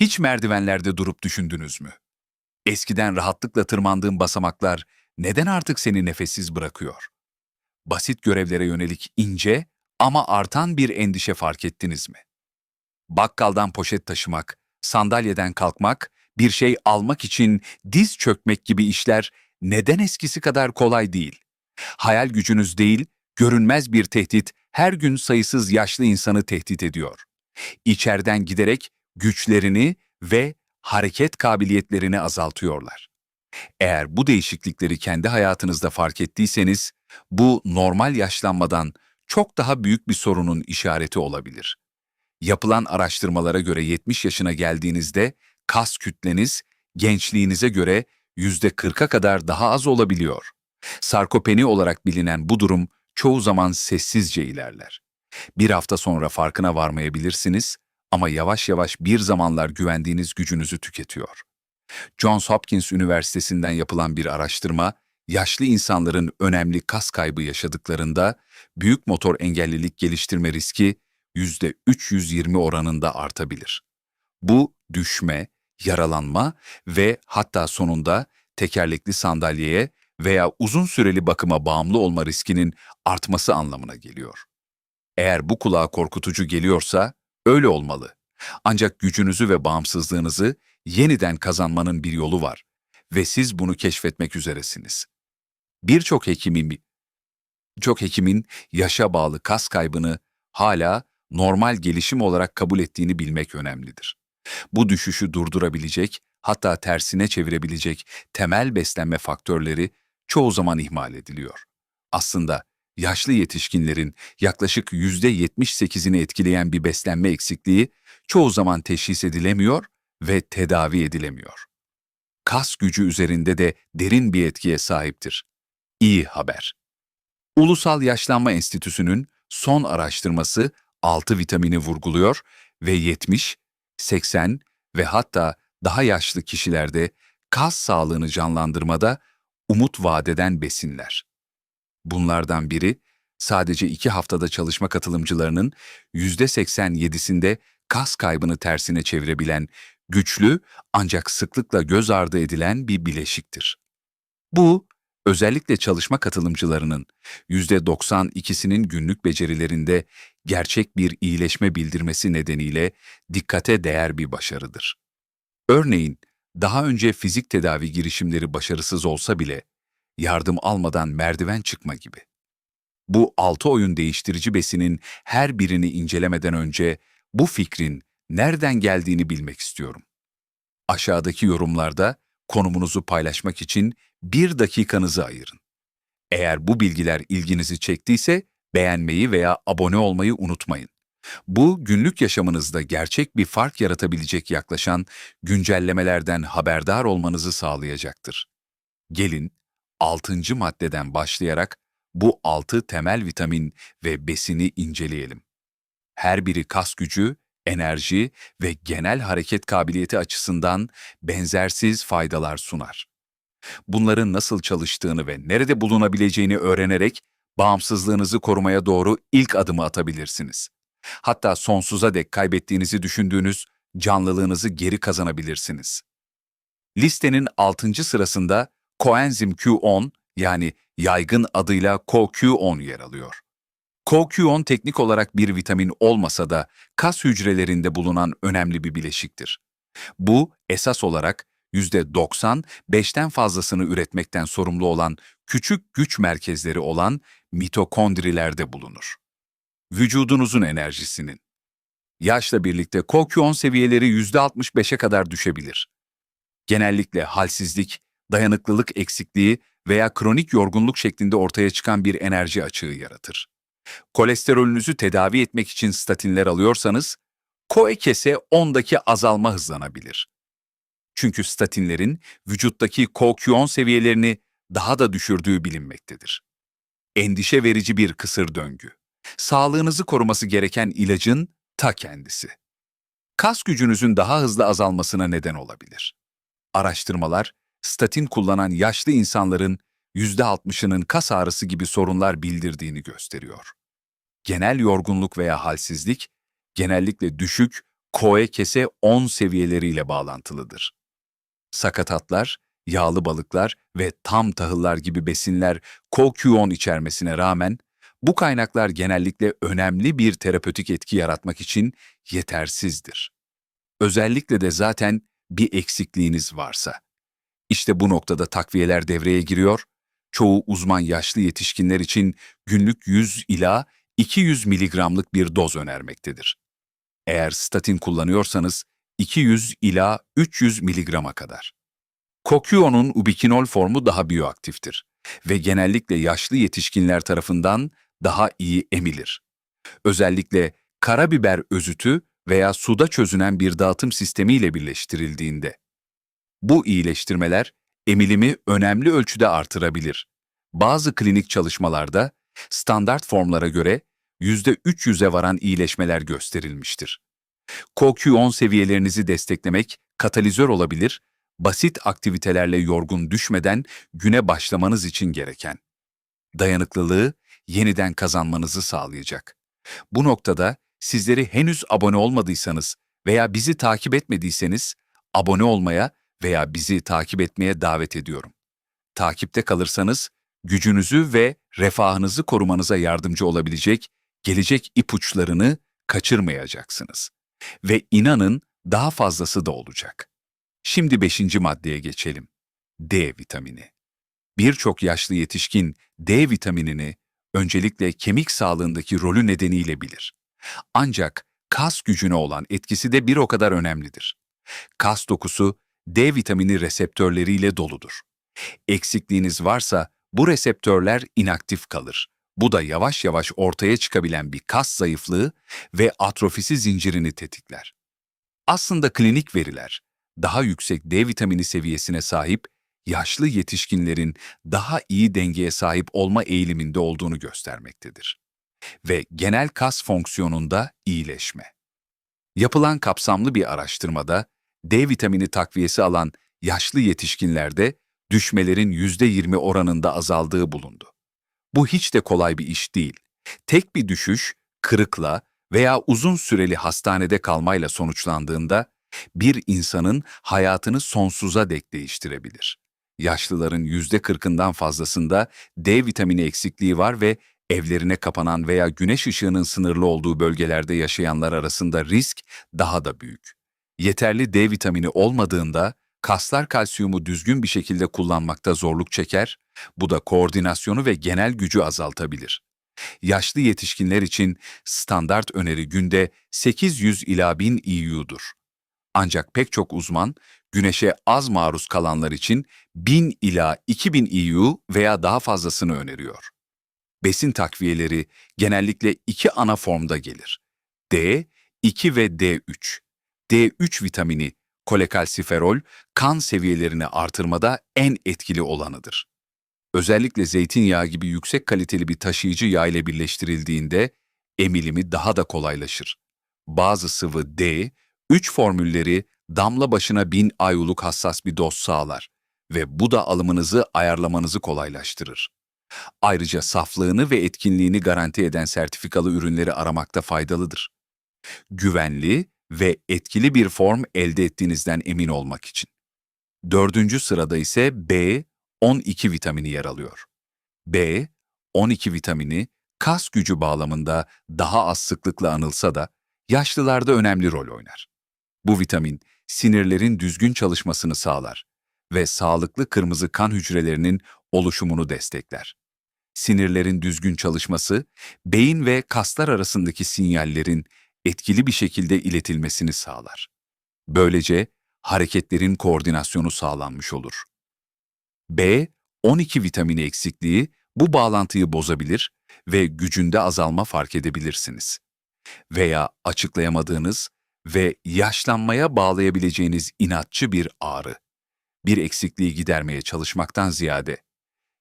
Hiç merdivenlerde durup düşündünüz mü? Eskiden rahatlıkla tırmandığın basamaklar neden artık seni nefessiz bırakıyor? Basit görevlere yönelik ince ama artan bir endişe fark ettiniz mi? Bakkaldan poşet taşımak, sandalyeden kalkmak, bir şey almak için diz çökmek gibi işler neden eskisi kadar kolay değil? Hayal gücünüz değil, görünmez bir tehdit her gün sayısız yaşlı insanı tehdit ediyor. İçeriden giderek güçlerini ve hareket kabiliyetlerini azaltıyorlar. Eğer bu değişiklikleri kendi hayatınızda fark ettiyseniz, bu normal yaşlanmadan çok daha büyük bir sorunun işareti olabilir. Yapılan araştırmalara göre 70 yaşına geldiğinizde kas kütleniz gençliğinize göre %40'a kadar daha az olabiliyor. Sarkopeni olarak bilinen bu durum çoğu zaman sessizce ilerler. Bir hafta sonra farkına varmayabilirsiniz ama yavaş yavaş bir zamanlar güvendiğiniz gücünüzü tüketiyor. Johns Hopkins Üniversitesi'nden yapılan bir araştırma, yaşlı insanların önemli kas kaybı yaşadıklarında büyük motor engellilik geliştirme riski %320 oranında artabilir. Bu düşme, yaralanma ve hatta sonunda tekerlekli sandalyeye veya uzun süreli bakıma bağımlı olma riskinin artması anlamına geliyor. Eğer bu kulağa korkutucu geliyorsa öyle olmalı. Ancak gücünüzü ve bağımsızlığınızı yeniden kazanmanın bir yolu var ve siz bunu keşfetmek üzeresiniz. Birçok hekimin çok hekimin yaşa bağlı kas kaybını hala normal gelişim olarak kabul ettiğini bilmek önemlidir. Bu düşüşü durdurabilecek, hatta tersine çevirebilecek temel beslenme faktörleri çoğu zaman ihmal ediliyor. Aslında yaşlı yetişkinlerin yaklaşık %78'ini etkileyen bir beslenme eksikliği çoğu zaman teşhis edilemiyor ve tedavi edilemiyor. Kas gücü üzerinde de derin bir etkiye sahiptir. İyi haber. Ulusal Yaşlanma Enstitüsü'nün son araştırması 6 vitamini vurguluyor ve 70, 80 ve hatta daha yaşlı kişilerde kas sağlığını canlandırmada umut vadeden besinler. Bunlardan biri, sadece iki haftada çalışma katılımcılarının %87'sinde kas kaybını tersine çevirebilen, güçlü ancak sıklıkla göz ardı edilen bir bileşiktir. Bu, özellikle çalışma katılımcılarının %92'sinin günlük becerilerinde gerçek bir iyileşme bildirmesi nedeniyle dikkate değer bir başarıdır. Örneğin, daha önce fizik tedavi girişimleri başarısız olsa bile yardım almadan merdiven çıkma gibi. Bu altı oyun değiştirici besinin her birini incelemeden önce bu fikrin nereden geldiğini bilmek istiyorum. Aşağıdaki yorumlarda konumunuzu paylaşmak için bir dakikanızı ayırın. Eğer bu bilgiler ilginizi çektiyse beğenmeyi veya abone olmayı unutmayın. Bu günlük yaşamınızda gerçek bir fark yaratabilecek yaklaşan güncellemelerden haberdar olmanızı sağlayacaktır. Gelin 6. maddeden başlayarak bu 6 temel vitamin ve besini inceleyelim. Her biri kas gücü, enerji ve genel hareket kabiliyeti açısından benzersiz faydalar sunar. Bunların nasıl çalıştığını ve nerede bulunabileceğini öğrenerek bağımsızlığınızı korumaya doğru ilk adımı atabilirsiniz. Hatta sonsuza dek kaybettiğinizi düşündüğünüz canlılığınızı geri kazanabilirsiniz. Listenin 6. sırasında koenzim Q10 yani yaygın adıyla CoQ10 yer alıyor. CoQ10 teknik olarak bir vitamin olmasa da kas hücrelerinde bulunan önemli bir bileşiktir. Bu esas olarak %95'ten fazlasını üretmekten sorumlu olan küçük güç merkezleri olan mitokondrilerde bulunur. Vücudunuzun enerjisinin. Yaşla birlikte CoQ10 seviyeleri %65'e kadar düşebilir. Genellikle halsizlik, dayanıklılık eksikliği veya kronik yorgunluk şeklinde ortaya çıkan bir enerji açığı yaratır. Kolesterolünüzü tedavi etmek için statinler alıyorsanız, CoE-KS'e 10'daki azalma hızlanabilir. Çünkü statinlerin vücuttaki CoQ10 seviyelerini daha da düşürdüğü bilinmektedir. Endişe verici bir kısır döngü. Sağlığınızı koruması gereken ilacın ta kendisi. Kas gücünüzün daha hızlı azalmasına neden olabilir. Araştırmalar, statin kullanan yaşlı insanların %60'ının kas ağrısı gibi sorunlar bildirdiğini gösteriyor. Genel yorgunluk veya halsizlik, genellikle düşük koe 10 seviyeleriyle bağlantılıdır. Sakatatlar, yağlı balıklar ve tam tahıllar gibi besinler CoQ10 içermesine rağmen bu kaynaklar genellikle önemli bir terapötik etki yaratmak için yetersizdir. Özellikle de zaten bir eksikliğiniz varsa. İşte bu noktada takviyeler devreye giriyor. Çoğu uzman yaşlı yetişkinler için günlük 100 ila 200 miligramlık bir doz önermektedir. Eğer statin kullanıyorsanız 200 ila 300 miligrama kadar. Kokyuon'un ubikinol formu daha biyoaktiftir ve genellikle yaşlı yetişkinler tarafından daha iyi emilir. Özellikle karabiber özütü veya suda çözünen bir dağıtım sistemiyle birleştirildiğinde. Bu iyileştirmeler emilimi önemli ölçüde artırabilir. Bazı klinik çalışmalarda standart formlara göre %300'e varan iyileşmeler gösterilmiştir. CoQ10 seviyelerinizi desteklemek katalizör olabilir, basit aktivitelerle yorgun düşmeden güne başlamanız için gereken. Dayanıklılığı yeniden kazanmanızı sağlayacak. Bu noktada sizleri henüz abone olmadıysanız veya bizi takip etmediyseniz abone olmaya veya bizi takip etmeye davet ediyorum. Takipte kalırsanız gücünüzü ve refahınızı korumanıza yardımcı olabilecek gelecek ipuçlarını kaçırmayacaksınız. Ve inanın daha fazlası da olacak. Şimdi beşinci maddeye geçelim. D vitamini. Birçok yaşlı yetişkin D vitaminini öncelikle kemik sağlığındaki rolü nedeniyle bilir. Ancak kas gücüne olan etkisi de bir o kadar önemlidir. Kas dokusu D vitamini reseptörleriyle doludur. Eksikliğiniz varsa bu reseptörler inaktif kalır. Bu da yavaş yavaş ortaya çıkabilen bir kas zayıflığı ve atrofisi zincirini tetikler. Aslında klinik veriler daha yüksek D vitamini seviyesine sahip yaşlı yetişkinlerin daha iyi dengeye sahip olma eğiliminde olduğunu göstermektedir. Ve genel kas fonksiyonunda iyileşme. Yapılan kapsamlı bir araştırmada D vitamini takviyesi alan yaşlı yetişkinlerde düşmelerin %20 oranında azaldığı bulundu. Bu hiç de kolay bir iş değil. Tek bir düşüş, kırıkla veya uzun süreli hastanede kalmayla sonuçlandığında bir insanın hayatını sonsuza dek değiştirebilir. Yaşlıların yüzde kırkından fazlasında D vitamini eksikliği var ve evlerine kapanan veya güneş ışığının sınırlı olduğu bölgelerde yaşayanlar arasında risk daha da büyük. Yeterli D vitamini olmadığında kaslar kalsiyumu düzgün bir şekilde kullanmakta zorluk çeker, bu da koordinasyonu ve genel gücü azaltabilir. Yaşlı yetişkinler için standart öneri günde 800 ila 1000 IU'dur. Ancak pek çok uzman, güneşe az maruz kalanlar için 1000 ila 2000 IU veya daha fazlasını öneriyor. Besin takviyeleri genellikle iki ana formda gelir. D, 2 ve D3. D3 vitamini, kolekalsiferol, kan seviyelerini artırmada en etkili olanıdır. Özellikle zeytinyağı gibi yüksek kaliteli bir taşıyıcı yağ ile birleştirildiğinde emilimi daha da kolaylaşır. Bazı sıvı D, 3 formülleri damla başına 1000 ayuluk hassas bir doz sağlar ve bu da alımınızı ayarlamanızı kolaylaştırır. Ayrıca saflığını ve etkinliğini garanti eden sertifikalı ürünleri aramakta faydalıdır. Güvenli ve etkili bir form elde ettiğinizden emin olmak için. Dördüncü sırada ise B, 12 vitamini yer alıyor. B, 12 vitamini kas gücü bağlamında daha az sıklıkla anılsa da yaşlılarda önemli rol oynar. Bu vitamin sinirlerin düzgün çalışmasını sağlar ve sağlıklı kırmızı kan hücrelerinin oluşumunu destekler. Sinirlerin düzgün çalışması, beyin ve kaslar arasındaki sinyallerin etkili bir şekilde iletilmesini sağlar. Böylece hareketlerin koordinasyonu sağlanmış olur. B, 12 vitamini eksikliği bu bağlantıyı bozabilir ve gücünde azalma fark edebilirsiniz. Veya açıklayamadığınız ve yaşlanmaya bağlayabileceğiniz inatçı bir ağrı. Bir eksikliği gidermeye çalışmaktan ziyade,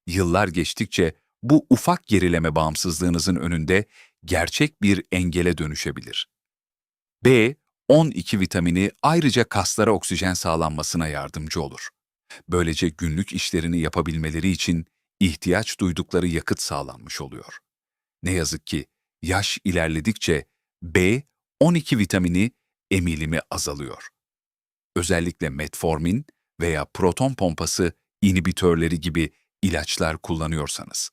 yıllar geçtikçe bu ufak gerileme bağımsızlığınızın önünde gerçek bir engele dönüşebilir. B, 12 vitamini ayrıca kaslara oksijen sağlanmasına yardımcı olur. Böylece günlük işlerini yapabilmeleri için ihtiyaç duydukları yakıt sağlanmış oluyor. Ne yazık ki yaş ilerledikçe B, 12 vitamini emilimi azalıyor. Özellikle metformin veya proton pompası inhibitörleri gibi ilaçlar kullanıyorsanız.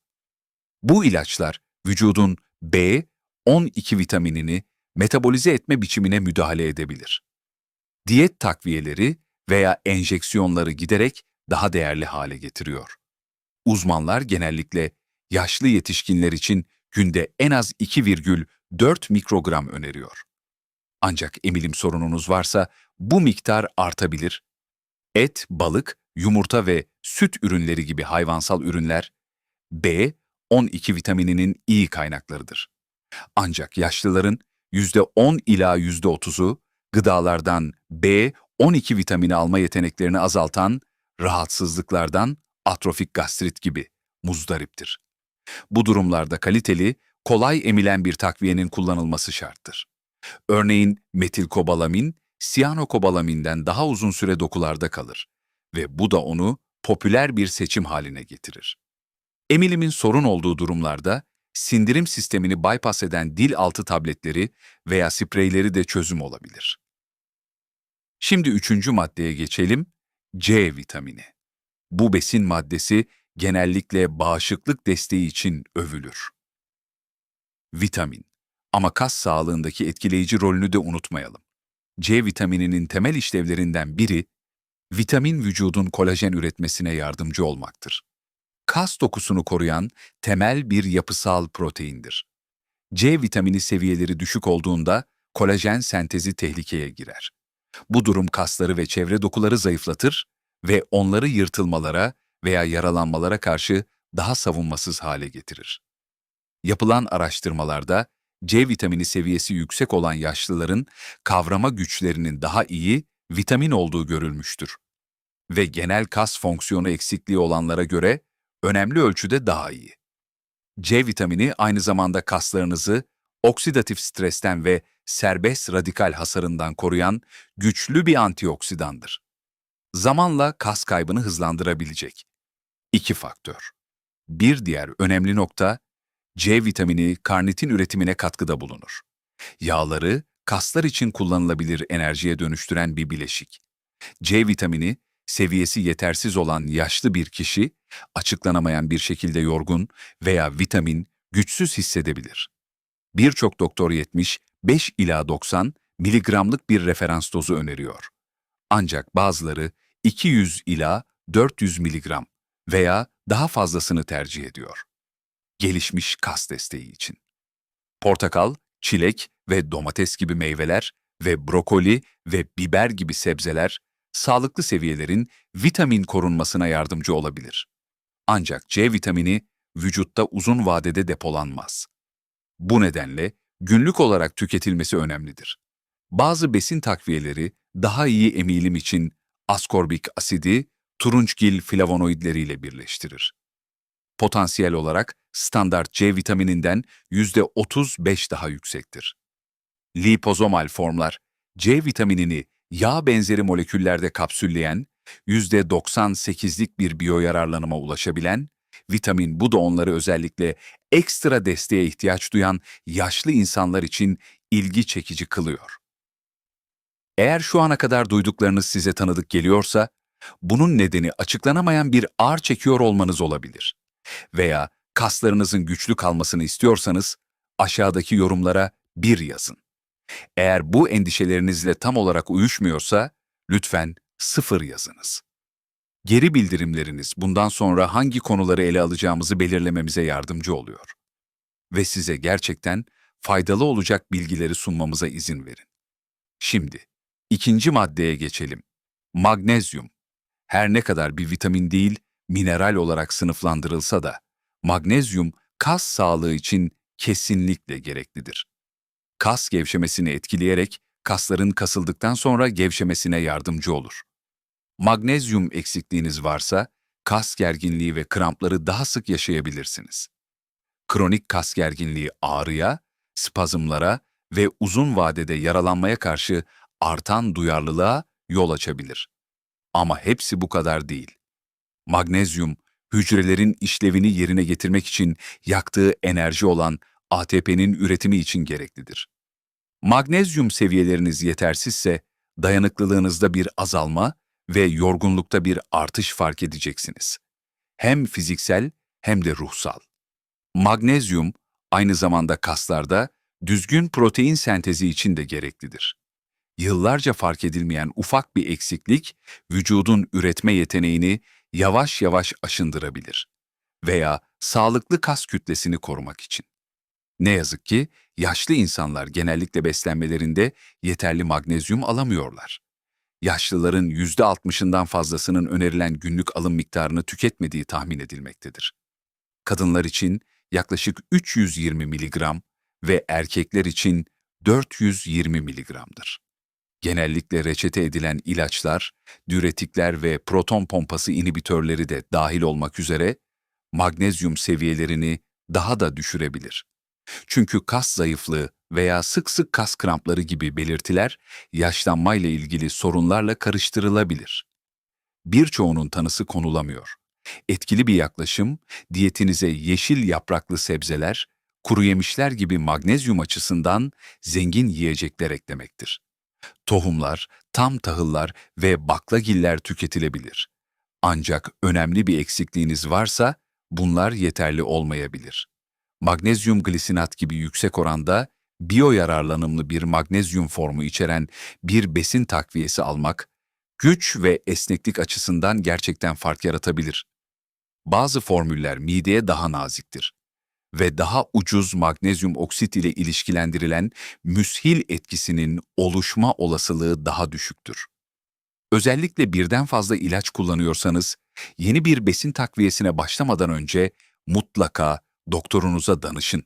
Bu ilaçlar vücudun B12 vitaminini metabolize etme biçimine müdahale edebilir. Diyet takviyeleri veya enjeksiyonları giderek daha değerli hale getiriyor. Uzmanlar genellikle yaşlı yetişkinler için günde en az 2,4 mikrogram öneriyor. Ancak emilim sorununuz varsa bu miktar artabilir. Et, balık, yumurta ve süt ürünleri gibi hayvansal ürünler B12 vitamininin iyi kaynaklarıdır. Ancak yaşlıların %10 ila %30'u gıdalardan B12 vitamini alma yeteneklerini azaltan rahatsızlıklardan atrofik gastrit gibi muzdariptir. Bu durumlarda kaliteli, kolay emilen bir takviyenin kullanılması şarttır. Örneğin metilkobalamin, siyanokobalamin'den daha uzun süre dokularda kalır ve bu da onu popüler bir seçim haline getirir. Emilimin sorun olduğu durumlarda sindirim sistemini bypass eden dil altı tabletleri veya spreyleri de çözüm olabilir. Şimdi üçüncü maddeye geçelim, C vitamini. Bu besin maddesi genellikle bağışıklık desteği için övülür. Vitamin. Ama kas sağlığındaki etkileyici rolünü de unutmayalım. C vitamininin temel işlevlerinden biri, vitamin vücudun kolajen üretmesine yardımcı olmaktır. Kas dokusunu koruyan temel bir yapısal proteindir. C vitamini seviyeleri düşük olduğunda kolajen sentezi tehlikeye girer. Bu durum kasları ve çevre dokuları zayıflatır ve onları yırtılmalara veya yaralanmalara karşı daha savunmasız hale getirir. Yapılan araştırmalarda C vitamini seviyesi yüksek olan yaşlıların kavrama güçlerinin daha iyi vitamin olduğu görülmüştür. Ve genel kas fonksiyonu eksikliği olanlara göre önemli ölçüde daha iyi. C vitamini aynı zamanda kaslarınızı oksidatif stresten ve serbest radikal hasarından koruyan güçlü bir antioksidandır. Zamanla kas kaybını hızlandırabilecek. İki faktör. Bir diğer önemli nokta, C vitamini karnitin üretimine katkıda bulunur. Yağları kaslar için kullanılabilir enerjiye dönüştüren bir bileşik. C vitamini, seviyesi yetersiz olan yaşlı bir kişi, açıklanamayan bir şekilde yorgun veya vitamin güçsüz hissedebilir. Birçok doktor 70, 5 ila 90 miligramlık bir referans dozu öneriyor. Ancak bazıları 200 ila 400 miligram veya daha fazlasını tercih ediyor. Gelişmiş kas desteği için. Portakal, çilek ve domates gibi meyveler ve brokoli ve biber gibi sebzeler sağlıklı seviyelerin vitamin korunmasına yardımcı olabilir. Ancak C vitamini vücutta uzun vadede depolanmaz. Bu nedenle günlük olarak tüketilmesi önemlidir. Bazı besin takviyeleri daha iyi emilim için askorbik asidi turunçgil flavonoidleriyle birleştirir. Potansiyel olarak standart C vitamininden %35 daha yüksektir. Lipozomal formlar, C vitaminini yağ benzeri moleküllerde kapsülleyen, %98'lik bir biyoyararlanıma ulaşabilen, vitamin bu da onları özellikle ekstra desteğe ihtiyaç duyan yaşlı insanlar için ilgi çekici kılıyor. Eğer şu ana kadar duyduklarınız size tanıdık geliyorsa, bunun nedeni açıklanamayan bir ağır çekiyor olmanız olabilir. Veya kaslarınızın güçlü kalmasını istiyorsanız aşağıdaki yorumlara bir yazın. Eğer bu endişelerinizle tam olarak uyuşmuyorsa lütfen sıfır yazınız. Geri bildirimleriniz bundan sonra hangi konuları ele alacağımızı belirlememize yardımcı oluyor. Ve size gerçekten faydalı olacak bilgileri sunmamıza izin verin. Şimdi ikinci maddeye geçelim. Magnezyum. Her ne kadar bir vitamin değil, mineral olarak sınıflandırılsa da magnezyum kas sağlığı için kesinlikle gereklidir. Kas gevşemesini etkileyerek kasların kasıldıktan sonra gevşemesine yardımcı olur. Magnezyum eksikliğiniz varsa kas gerginliği ve krampları daha sık yaşayabilirsiniz. Kronik kas gerginliği ağrıya, spazmlara ve uzun vadede yaralanmaya karşı artan duyarlılığa yol açabilir. Ama hepsi bu kadar değil. Magnezyum, hücrelerin işlevini yerine getirmek için yaktığı enerji olan ATP'nin üretimi için gereklidir. Magnezyum seviyeleriniz yetersizse dayanıklılığınızda bir azalma ve yorgunlukta bir artış fark edeceksiniz. Hem fiziksel hem de ruhsal. Magnezyum aynı zamanda kaslarda düzgün protein sentezi için de gereklidir. Yıllarca fark edilmeyen ufak bir eksiklik vücudun üretme yeteneğini yavaş yavaş aşındırabilir veya sağlıklı kas kütlesini korumak için. Ne yazık ki yaşlı insanlar genellikle beslenmelerinde yeterli magnezyum alamıyorlar. Yaşlıların %60'ından fazlasının önerilen günlük alım miktarını tüketmediği tahmin edilmektedir. Kadınlar için yaklaşık 320 miligram ve erkekler için 420 miligramdır. Genellikle reçete edilen ilaçlar, diüretikler ve proton pompası inhibitörleri de dahil olmak üzere magnezyum seviyelerini daha da düşürebilir. Çünkü kas zayıflığı veya sık sık kas krampları gibi belirtiler yaşlanmayla ilgili sorunlarla karıştırılabilir. Birçoğunun tanısı konulamıyor. Etkili bir yaklaşım, diyetinize yeşil yapraklı sebzeler, kuru yemişler gibi magnezyum açısından zengin yiyecekler eklemektir. Tohumlar, tam tahıllar ve baklagiller tüketilebilir. Ancak önemli bir eksikliğiniz varsa bunlar yeterli olmayabilir. Magnezyum glisinat gibi yüksek oranda biyoyararlanımlı bir magnezyum formu içeren bir besin takviyesi almak, güç ve esneklik açısından gerçekten fark yaratabilir. Bazı formüller mideye daha naziktir ve daha ucuz magnezyum oksit ile ilişkilendirilen müshil etkisinin oluşma olasılığı daha düşüktür. Özellikle birden fazla ilaç kullanıyorsanız, yeni bir besin takviyesine başlamadan önce mutlaka doktorunuza danışın.